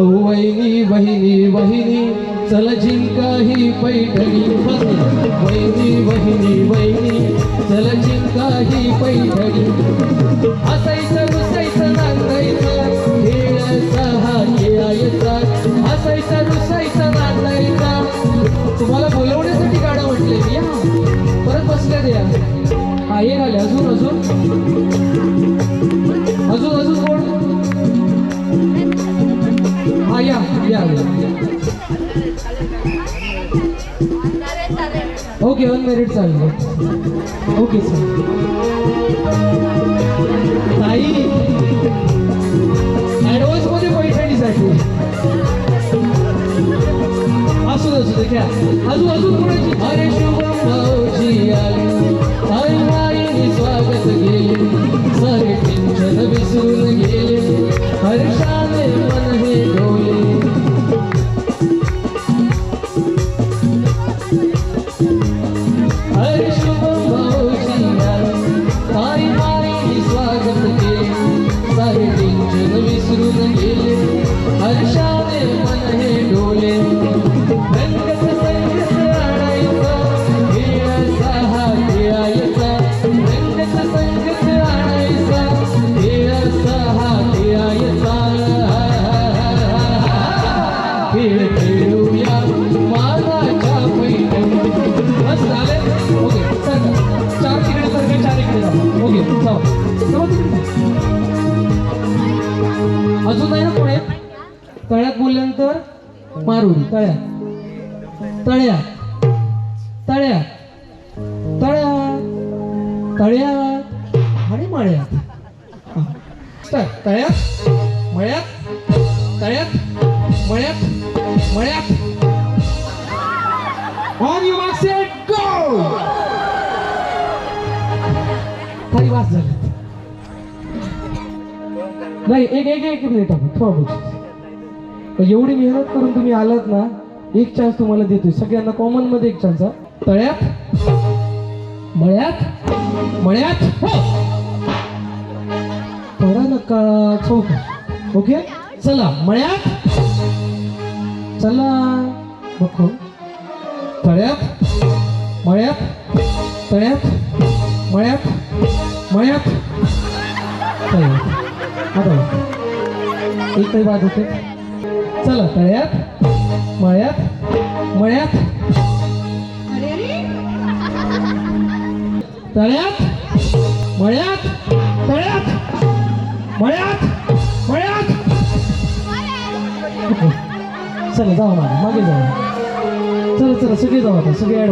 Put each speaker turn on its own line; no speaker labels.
वहिनी वहिनी वहिनी चल जिंका ही पैठणी वहिनी वहिनी वहिनी चल जिंका ही पैठणी हसायचं रुसायचं नांदायचं खेळायचा हा खेळायचा हसायचं रुसायचं नांदायचा. तुम्हाला बोलवण्यासाठी गाणं म्हटले या. परत बसल्या द्या. आहे आले अजून अजून. हा या या या. ओके वन मिनिट चालेल ओके सर ताई अजून आहे ना पुढे तळ्यात बोलल्यानंतर मारून तळ्यात. तळ्या तळ्या तळ्या तळ्यात. आणि मळ्यात. तळ्यात मळ्यात तळ्यात मळ्यात मळ्यात. खाली वास झाली. नाही एक एक एक मिनिट आपण थोडं एवढी मेहनत करून तुम्ही आलात ना एक चान्स तुम्हाला देतोय. सगळ्यांना कॉमनमध्ये एक चान्स तळ्यात मळ्यात मळ्यात हो. पडा नका चौक ओके चला मळ्यात चला. बघू तळ्यात मळ्यात तळ्यात. मळ्यात मळ्यात तळ्यात आता बघ. एकही बाद होते चला तळ्यात मळ्यात मळ्यात तळ्यात मळ्यात तळ्यात मळ्यात मळ्यात चला जाऊ मागे मागे जाऊ. चला चला सगळे जाऊ आता. सगळे ॲड